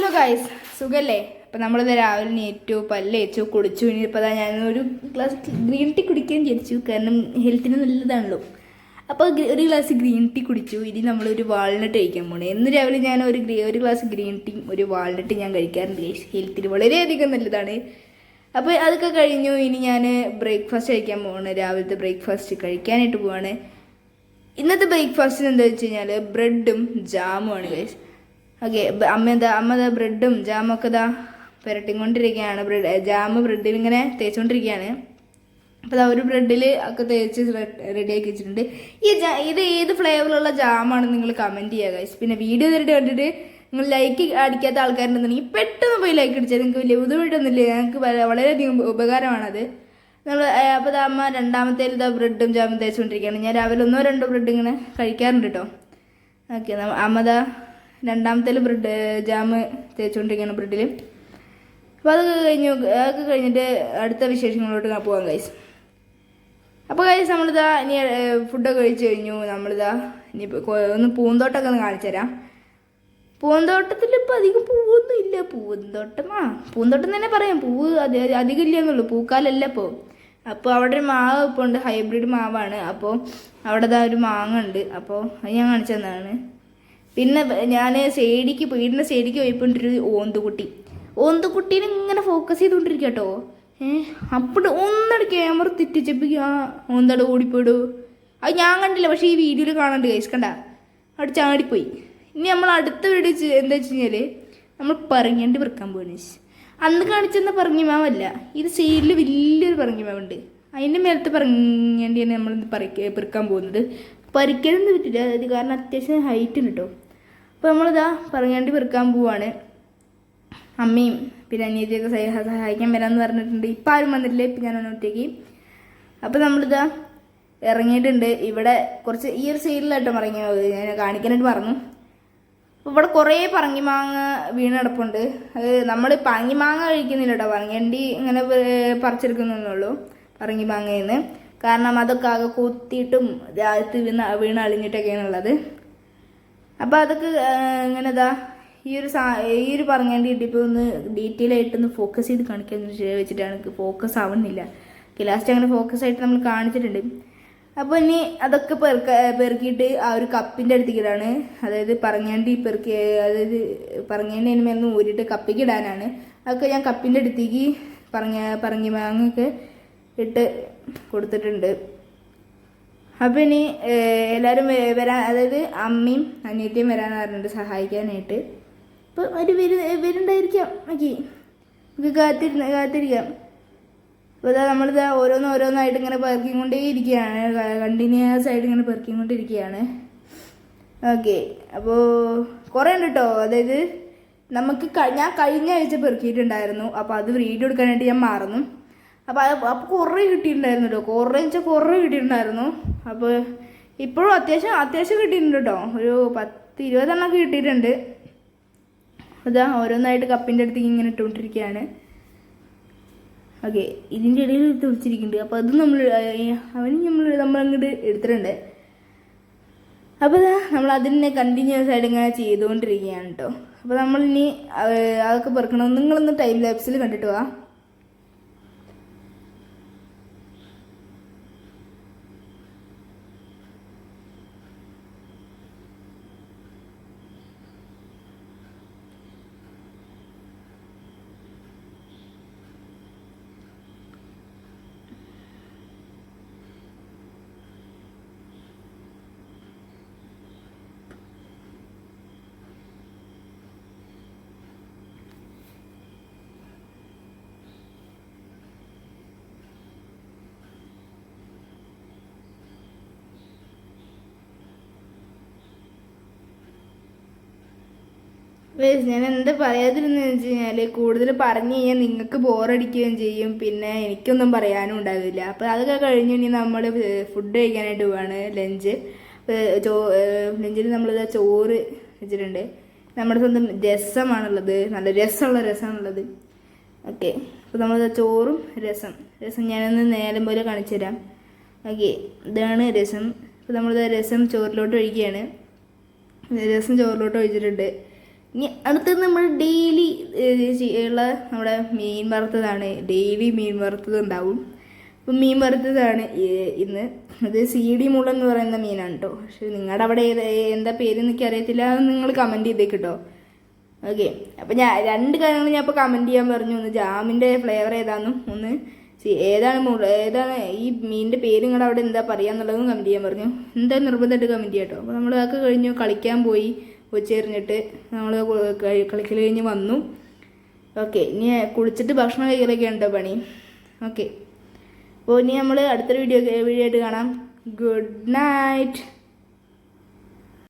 Hello guys സുഖല്ലേ? അപ്പം നമ്മളിത് രാവിലെ നേറ്റു പല്ലേച്ചു കുടിച്ചു. ഇനിയിപ്പോൾ അതാ ഒരു ഗ്ലാസ് ഗ്രീൻ ടീ കുടിക്കുകയും വിചാരിച്ചു കാരണം ഹെൽത്തിന് നല്ലതാണല്ലോ. അപ്പോൾ ഒരു ഗ്ലാസ് ഗ്രീൻ ടീ കുടിച്ചു. ഇനി നമ്മളൊരു വാൾനട്ട് കഴിക്കാൻ പോണേ. എന്ന് രാവിലെ ഞാൻ ഒരു ഗ്രീ ഒരു ഗ്ലാസ് ഗ്രീൻ ടീ ഒരു വാൾനട്ട് ഞാൻ കഴിക്കാറുണ്ട് ഗൈസ് ഹെൽത്തിന് വളരെയധികം നല്ലതാണ്. അപ്പോൾ അതൊക്കെ കഴിഞ്ഞു. ഇനി ഞാൻ ബ്രേക്ക്ഫാസ്റ്റ് കഴിക്കാൻ പോവാണ്. രാവിലത്തെ ബ്രേക്ക്ഫാസ്റ്റ് കഴിക്കാനായിട്ട് പോവാണ്. ഇന്നത്തെ ബ്രേക്ക്ഫാസ്റ്റിന് എന്താ വെച്ച് കഴിഞ്ഞാൽ ബ്രെഡും ജാമുമാണ് ഗൈസ് ഓക്കെ അമ്മ എന്താ അമ്മ എന്താ ബ്രെഡും ജാമൊക്കെ ഇതാ പുരട്ടിക്കൊണ്ടിരിക്കുകയാണ് ബ്രെഡ് ജാമ് ബ്രെഡിൽ ഇങ്ങനെ തേച്ചുകൊണ്ടിരിക്കുകയാണ് അപ്പോൾ അതാ ഒരു ബ്രെഡിൽ ഒക്കെ തേച്ച് റെഡിയാക്കി വെച്ചിട്ടുണ്ട്. ഈ ജാ ഇത് ഏത് ഫ്ലേവറിലുള്ള ജാമാണ് നിങ്ങൾ കമന്റ് ചെയ്യുക ഗൈസ് പിന്നെ വീഡിയോ നേരിട്ട് കണ്ടിട്ട് നിങ്ങൾ ലൈക്ക് അടിക്കാത്ത ആൾക്കാരുണ്ടെന്നുണ്ടെങ്കിൽ പെട്ടെന്ന് പോയി ലൈക്ക് അടിച്ചാൽ നിങ്ങൾക്ക് വലിയ ബുദ്ധിമുട്ടൊന്നുമില്ല. ഞങ്ങൾക്ക് വളരെയധികം ഉപകാരമാണത്. നമ്മൾ അപ്പോൾ അമ്മ രണ്ടാമത്തെ ഇതാ ബ്രെഡും ജാമും തേച്ചുകൊണ്ടിരിക്കുകയാണ് ഞാൻ രാവിലെ ഒന്നോ രണ്ടോ ബ്രെഡ് ഇങ്ങനെ കഴിക്കാറുണ്ട് കേട്ടോ ഓക്കെ അമ്മ രണ്ടാമത്തെ ബ്രെഡ് ജാം തേച്ചുകൊണ്ടിരിക്കുകയാണ് ബ്രെഡിൽ അപ്പോൾ അതൊക്കെ കഴിഞ്ഞു അതൊക്കെ കഴിഞ്ഞിട്ട് അടുത്ത വിശേഷങ്ങളിലോട്ട് ഞാൻ പോകാം കൈസ് അപ്പോൾ കൈസ് നമ്മളിതാ ഇനി ഫുഡൊക്കെ കഴിച്ചു കഴിഞ്ഞു. നമ്മളിതാ ഇനി ഒന്ന് പൂന്തോട്ടമൊക്കെ ഒന്ന് കാണിച്ചു തരാം. പൂന്തോട്ടത്തിൽ ഇപ്പോൾ അധികം പൂവൊന്നും ഇല്ല. പൂന്തോട്ടം ആ പൂന്തോട്ടം തന്നെ പറയാം. പൂവ് അത് അധികം ഇല്ലെന്നുള്ളൂ പൂക്കാലല്ല ഇപ്പോൾ അപ്പോൾ അവിടെ ഒരു മാവ് ഇപ്പോൾ ഉണ്ട്. ഹൈബ്രിഡ് മാവാണ്. അപ്പോൾ അവിടെ ഒരു മാങ്ങ ഉണ്ട്. അപ്പോൾ അത് ഞാൻ കാണിച്ചു തന്നതാണ്. പിന്നെ ഞാൻ സൈഡിക്ക് വീടിന്റെ സൈഡിക്ക് പോയപ്പോണ്ടൊരു ഓന്തുകുട്ടി. ഓന്തുകുട്ടീനെ ഇങ്ങനെ ഫോക്കസ് ചെയ്തുകൊണ്ടിരിക്കുക കേട്ടോ ഏഹ് അപ്പോൾ ഒന്നടി ക്യാമറ തെറ്റിച്ചപ്പോൾ ആ ഓന്തട ഓടിപ്പോയിടൂ. അത് ഞാൻ കണ്ടില്ല പക്ഷേ ഈ വീഡിയോയിൽ കാണാണ്ട് കൈസ് കണ്ട. അവിടെ ചാടിപ്പോയി. ഇനി നമ്മൾ അടുത്ത വീഡിയോ എന്താ വെച്ച് കഴിഞ്ഞാൽ നമ്മൾ പറങ്ങേണ്ടി വെറുക്കാൻ പോകണ അന്ന് കാണിച്ചെന്ന പറങ്ങിമാവല്ല. ഇത് സൈഡിൽ വലിയൊരു പറങ്ങിമാവുണ്ട്. അതിന്റെ മേലത്തെ പറങ്ങേണ്ടിയാണ് നമ്മൾ പറിക്ക പെറുക്കാൻ പോകുന്നത്. പറിക്കാനൊന്നും പറ്റില്ല. അത് കാരണം അത്യാവശ്യം ഹൈറ്റ് ഉണ്ട് കേട്ടോ അപ്പോൾ നമ്മളിതാ പറഞ്ഞുകൊണ്ട് പെറുക്കാൻ പോവാണ്. അമ്മയും പിന്നെ അനിയത്തിയൊക്കെ സഹ- സഹായിക്കാൻ വരാമെന്ന് പറഞ്ഞിട്ടുണ്ട്. ഇപ്പം ആരും വന്നിട്ടില്ല ഇപ്പം ഞാൻ ഒന്നൊറ്റയ്ക്ക് അപ്പോൾ നമ്മളിതാ ഇറങ്ങിയിട്ടുണ്ട്. ഇവിടെ കുറച്ച് ഈ ഒരു സൈഡിലായിട്ടും മറങ്ങി ഞാൻ കാണിക്കാനായിട്ട് പറഞ്ഞു അപ്പോൾ ഇവിടെ കുറേ പറങ്ങിമാങ്ങ വീണ് കിടപ്പുണ്ട്. അത് നമ്മൾ പറങ്ങിമാങ്ങ കഴിക്കുന്നില്ല കേട്ടോ പറങ്ങേണ്ടി ഇങ്ങനെ പറിച്ചെടുക്കുന്നുള്ളൂ പറങ്ങിമാങ്ങയിൽ നിന്ന് കാരണം അതൊക്കെ ആകെ കൊത്തിയിട്ടും രാജ്യത്ത് വീണ വീണ് അളിഞ്ഞിട്ടൊക്കെയാണ് ഉള്ളത് അപ്പോൾ അതൊക്കെ ഇങ്ങനെ ഈ ഒരു സാ ഈ ഒരു പറഞ്ഞേണ്ടി ഇപ്പോൾ ഒന്ന് ഡീറ്റെയിൽ ആയിട്ടൊന്ന് ഫോക്കസ് ചെയ്ത് കാണിക്കാൻ വെച്ചിട്ടാണ് എനിക്ക് ഫോക്കസ് ആവുന്നില്ല. ലാസ്റ്റ് അങ്ങനെ ഫോക്കസ് ആയിട്ട് നമ്മൾ കാണിച്ചിട്ടുണ്ട്. അപ്പോൾ ഇനി അതൊക്കെ പെറുക്ക പെറുക്കിയിട്ട് ആ ഒരു കപ്പിന്റെ അടുത്തേക്കിടാണ് അതായത് പറങ്ങേണ്ടി പെറുക്കി അതായത് പറങ്ങേണ്ടി അതിന് മേലെ ഊരിയിട്ട് കപ്പിക്ക് ഇടാനാണ്. അതൊക്കെ ഞാൻ കപ്പിന്റെ അടുത്തേക്ക് പറഞ്ഞ പറങ്ങി മാങ്ങൊക്കെ ഇട്ട് കൊടുത്തിട്ടുണ്ട്. അപ്പം ഇനി എല്ലാവരും വരാ വരാൻ അതായത് അമ്മയും അനിയത്തിയും വരാൻ പറഞ്ഞിട്ട് സഹായിക്കാനായിട്ട്. അപ്പോൾ അവർ വരു വരുന്നുണ്ടായിരിക്കാം. ഓക്കെ. നമുക്ക് കാത്തിരുന്ന് കാത്തിരിക്കാം. അപ്പോൾ ഇതാ നമ്മളിതാ ഓരോന്ന് ഓരോന്നായിട്ട് ഇങ്ങനെ പെറുക്കിക്കൊണ്ടേ ഇരിക്കുകയാണ് കണ്ടിന്യൂസ് ആയിട്ട് ഇങ്ങനെ പെറുക്കിക്കൊണ്ടിരിക്കുകയാണ്. ഓക്കെ. അപ്പോൾ കുറേ ഉണ്ട് കേട്ടോ അതായത് നമുക്ക് ഞാൻ കഴിഞ്ഞ ആഴ്ച പെറുക്കിയിട്ടുണ്ടായിരുന്നു. അപ്പോൾ അത് വീഡിയോ എടുക്കാനായിട്ട് ഞാൻ മറന്നു. അപ്പോൾ അത് അപ്പോൾ കുറേ കിട്ടിയിട്ടുണ്ടായിരുന്നു കേട്ടോ കുറേ വെച്ചാൽ കുറേ കിട്ടിയിട്ടുണ്ടായിരുന്നു. അപ്പോൾ ഇപ്പോഴും അത്യാവശ്യം അത്യാവശ്യം കിട്ടിയിട്ടുണ്ട് കേട്ടോ. ഒരു പത്ത് ഇരുപതെണ്ണമൊക്കെ കിട്ടിയിട്ടുണ്ട്. അതാ ഓരോന്നായിട്ട് കപ്പിന്റെ അടുത്തേക്ക് ഇങ്ങനെ ഇട്ടുകൊണ്ടിരിക്കുകയാണ്. ഓക്കെ ഇതിന്റെ ഇടയിൽ തുളിച്ചിരിക്കുന്നുണ്ട് അപ്പോൾ അത് നമ്മൾ അവന് നമ്മൾ നമ്മളങ്ങോട്ട് എടുത്തിട്ടുണ്ട്. അപ്പോൾ ഇതാ നമ്മൾ അതിനെ കണ്ടിന്യൂസ് ആയിട്ട് ഇങ്ങനെ ചെയ്തുകൊണ്ടിരിക്കുകയാണ് കേട്ടോ. അപ്പോൾ നമ്മളിനി അതൊക്കെ പെറുക്കണം. നിങ്ങളൊന്ന് ടൈം ലാപ്സിൽ കണ്ടിട്ട് വാ. വേസ് ഞാൻ എന്താ പറയാതിരുന്നെന്ന് വെച്ച് കഴിഞ്ഞാൽ കൂടുതൽ പറഞ്ഞു കഴിഞ്ഞാൽ നിങ്ങൾക്ക് ബോറടിക്കുകയും ചെയ്യും. പിന്നെ എനിക്കൊന്നും പറയാനും ഉണ്ടാവില്ല. അപ്പോൾ അതൊക്കെ കഴിഞ്ഞു ഇനി നമ്മൾ ഫുഡ് കഴിക്കാനായിട്ട് പോവാണ് ലഞ്ച് ചോ ലഞ്ചിൽ നമ്മൾ ചോറ് വെച്ചിട്ടുണ്ട്. നമ്മുടെ സ്വന്തം രസമാണുള്ളത്. നല്ല രസമുള്ള രസമാണുള്ളത്. ഓക്കെ അപ്പോൾ നമ്മൾ ചോറും രസം. രസം ഞാനൊന്ന് നേരം പോലെ കാണിച്ചു തരാം. ഓക്കെ ഇതാണ് രസം. അപ്പോൾ നമ്മളിത് രസം ചോറിലോട്ട് ഒഴിക്കുകയാണ്. രസം ചോറിലോട്ട് ഒഴിച്ചിട്ടുണ്ട്. ഇനി അടുത്തത് നമ്മൾ ഡെയിലി ഉള്ള നമ്മുടെ മീൻ വറുത്തതാണ്. ഡെയിലി മീൻ വറുത്തത് ഉണ്ടാവും. അപ്പം മീൻ വറുത്തതാണ് ഇന്ന്. അത് സി ഡി മുള എന്ന് പറയുന്ന മീനാണ് കേട്ടോ പക്ഷെ നിങ്ങളുടെ അവിടെ ഏത് എന്താ പേര് എനിക്ക് അറിയത്തില്ല. നിങ്ങൾ കമന്റ് ചെയ്തേക്ക് കേട്ടോ ഓക്കെ അപ്പം ഞാൻ രണ്ട് കാര്യങ്ങൾ ഞാൻ ഇപ്പോൾ കമന്റ് ചെയ്യാൻ പറഞ്ഞു. ഒന്ന് ജാമിന്റെ ഫ്ലേവർ ഏതാണെന്നും ഒന്ന് സി- ഏതാണ് മുള ഏതാണ് ഈ മീനിന്റെ പേര് നിങ്ങളുടെ അവിടെ എന്താ പറയുക എന്നുള്ളതും കമന്റ് ചെയ്യാൻ പറഞ്ഞു. എന്താ നിർബന്ധമായിട്ട് കമന്റ് ചെയ്യാം കേട്ടോ അപ്പോൾ നമ്മൾ അതൊക്കെ കഴിഞ്ഞു കളിക്കാൻ പോയി ഉച്ചയെറിഞ്ഞിട്ട് നമ്മൾ കളിക്കൽ കഴിഞ്ഞ് വന്നു. ഓക്കെ ഇനി കുളിച്ചിട്ട് ഭക്ഷണം കഴിക്കലൊക്കെ ഉണ്ടോ പണി? ഓക്കെ. അപ്പോൾ ഇനി നമ്മൾ അടുത്തൊരു വീഡിയോ വീഡിയോ ആയിട്ട് കാണാം. Good night.